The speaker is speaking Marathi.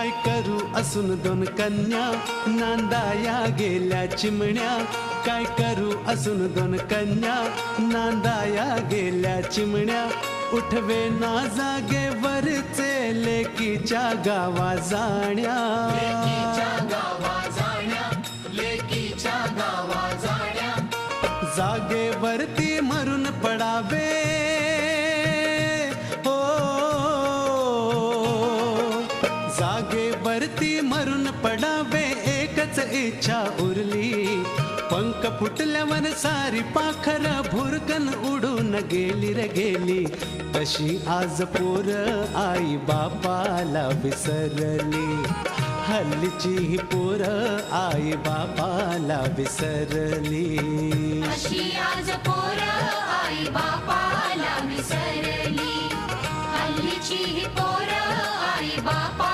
काय करू असून दोन कन्या? नांदाया गेल्या चिमण्या. काय करू असून दोन कन्या? नांदाया गेल्या चिमण्या. उठवे ना जागेवरचे लेकीच्या गावा जाण्या. जागेवरती मरून पडावे. जागेवरती मरून पडावे एकच इच्छा उरली. पंख फुटल्यावर सारी पाखर भुरकन उडून गेली रे गेली. तशी आज पोर आई बापाला विसरली. हल्लीची ही पोर आई बापाला विसरली. अशी आज पोर आई बापाला विसरली. हल्लीची ही पोर आई बापा